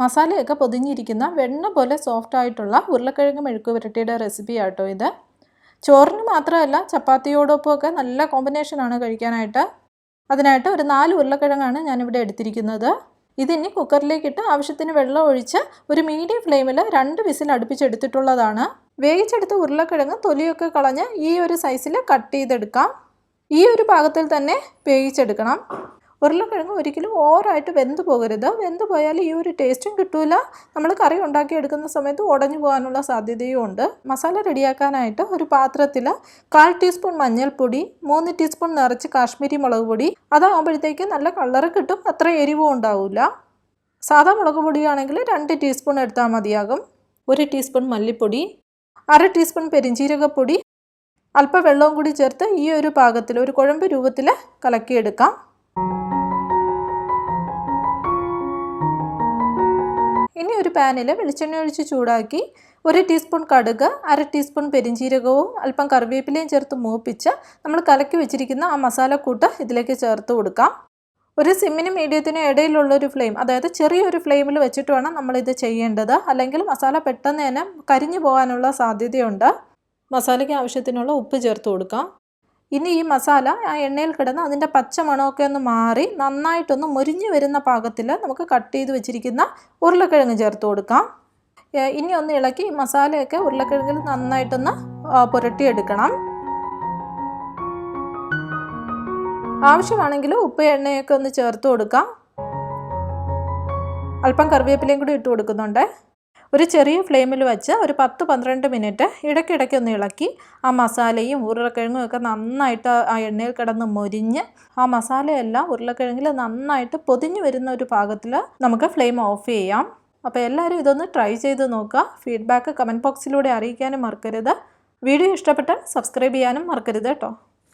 മസാലയൊക്കെ പൊതിഞ്ഞിരിക്കുന്ന വെണ്ണ പോലെ സോഫ്റ്റ് ആയിട്ടുള്ള ഉരുളക്കിഴങ്ങ് മെഴുക്ക് പുരട്ടിയുടെ റെസിപ്പി ആട്ടോ ഇത്. ചോറിന് മാത്രമല്ല ചപ്പാത്തിയോടൊപ്പമൊക്കെ നല്ല കോമ്പിനേഷനാണ് കഴിക്കാനായിട്ട്. അതിനായിട്ട് ഒരു നാല് ഉരുളക്കിഴങ്ങാണ് ഞാനിവിടെ എടുത്തിരിക്കുന്നത്. ഇതിനി കുക്കറിലേക്കിട്ട് ആവശ്യത്തിന് വെള്ളം ഒഴിച്ച് ഒരു മീഡിയം ഫ്ലെയിമിൽ രണ്ട് വിസിൽ അടുപ്പിച്ചെടുത്തിട്ടുള്ളതാണ്. വേവിച്ചെടുത്ത ഉരുളക്കിഴങ്ങ് തൊലിയൊക്കെ കളഞ്ഞ് ഈ ഒരു സൈസിൽ കട്ട് ചെയ്തെടുക്കാം. ഈ ഒരു ഭാഗത്തിൽ തന്നെ വേവിച്ചെടുക്കണം. ഉരുളക്കിഴങ്ങ് ഒരിക്കലും ഓവറായിട്ട് വെന്ത് പോകരുത്. വെന്ത് പോയാൽ ഈ ഒരു ടേസ്റ്റും കിട്ടൂല. നമ്മൾ കറി ഉണ്ടാക്കിയെടുക്കുന്ന സമയത്ത് ഉടഞ്ഞു പോകാനുള്ള സാധ്യതയും ഉണ്ട്. മസാല റെഡിയാക്കാനായിട്ട് ഒരു പാത്രത്തിൽ കാൽ ടീസ്പൂൺ മഞ്ഞൾപ്പൊടി മൂന്ന് ടീസ്പൂൺ നിറച്ച് കാശ്മീരി മുളക് പൊടി. അതാകുമ്പോഴത്തേക്ക് നല്ല കളറ് കിട്ടും. അത്ര എരിവും ഉണ്ടാവില്ല സാധാ മുളക് പൊടിയാണെങ്കിൽ രണ്ട് ടീസ്പൂൺ എടുത്താൽ മതിയാകും. ഒരു ടീസ്പൂൺ മല്ലിപ്പൊടി അര ടീസ്പൂൺ പെരിഞ്ചീരകപ്പൊടി അല്പം വെള്ളവും കൂടി ചേർത്ത് ഈ ഒരു പാകത്തിൽ ഒരു കുഴമ്പ് രൂപത്തിൽ കലക്കിയെടുക്കാം. ഇനി ഒരു പാനിൽ വെളിച്ചെണ്ണ ഒഴിച്ച് ചൂടാക്കി ഒരു ടീസ്പൂൺ കടുക് അര ടീസ്പൂൺ പെരിഞ്ചീരകവും അല്പം കറിവേപ്പിലയും ചേർത്ത് മൂപ്പിച്ച് നമ്മൾ കലക്കി വെച്ചിരിക്കുന്ന ആ മസാലക്കൂട്ട് ഇതിലേക്ക് ചേർത്ത് കൊടുക്കാം. ഒരു സിമ്മിന് മീഡിയത്തിന് ഇടയിലുള്ള ഒരു ഫ്ലെയിം അതായത് ചെറിയൊരു ഫ്ലെയിമിൽ വെച്ചിട്ട് വേണം നമ്മളിത് ചെയ്യേണ്ടത്. അല്ലെങ്കിൽ മസാല പെട്ടെന്ന് തന്നെ കരിഞ്ഞു പോകാനുള്ള സാധ്യതയുണ്ട്. മസാലയ്ക്ക് ആവശ്യത്തിനുള്ള ഉപ്പ് ചേർത്ത് കൊടുക്കാം. ഇനി ഈ മസാല ആ എണ്ണയിൽ കിടന്ന് അതിന്റെ പച്ച മണമൊക്കെ ഒന്ന് മാറി നന്നായിട്ടൊന്ന് മുരിഞ്ഞു വരുന്ന പാകത്തിൽ നമുക്ക് കട്ട് ചെയ്ത് വെച്ചിരിക്കുന്ന ഉരുളക്കിഴങ്ങ് ചേർത്ത് കൊടുക്കാം. ഇനി ഒന്ന് ഇളക്കി മസാലയൊക്കെ ഉരുളക്കിഴങ്ങിൽ നന്നായിട്ടൊന്ന് പുരട്ടിയെടുക്കണം. ആവശ്യമാണെങ്കിൽ ഉപ്പ് എണ്ണയൊക്കെ ഒന്ന് ചേർത്ത് കൊടുക്കാം. അല്പം കറിവേപ്പിലയും കൂടി ഇട്ട് കൊടുക്കുന്നുണ്ട്. ഒരു ചെറിയ ഫ്ലെയിമിൽ വെച്ച് ഒരു പത്ത് പന്ത്രണ്ട് മിനിറ്റ് ഇടയ്ക്കിടയ്ക്ക് ഒന്ന് ഇളക്കി ആ മസാലയും ഉരുളക്കിഴങ്ങും ഒക്കെ നന്നായിട്ട് ആ എണ്ണയിൽ കിടന്ന് മൊരിഞ്ഞ് ആ മസാലയെല്ലാം ഉരുളക്കിഴങ്ങിൽ നന്നായിട്ട് പൊതിഞ്ഞു വരുന്ന ഒരു പാകത്തിൽ നമുക്ക് ഫ്ലെയിം ഓഫ് ചെയ്യാം. അപ്പോൾ എല്ലാവരും ഇതൊന്ന് ട്രൈ ചെയ്ത് നോക്കുക. ഫീഡ്ബാക്ക് കമന്റ് ബോക്സിലൂടെ അറിയിക്കാനും മറക്കരുത്. വീഡിയോ ഇഷ്ടപ്പെട്ടാൽ സബ്സ്ക്രൈബ് ചെയ്യാനും മറക്കരുത് കേട്ടോ.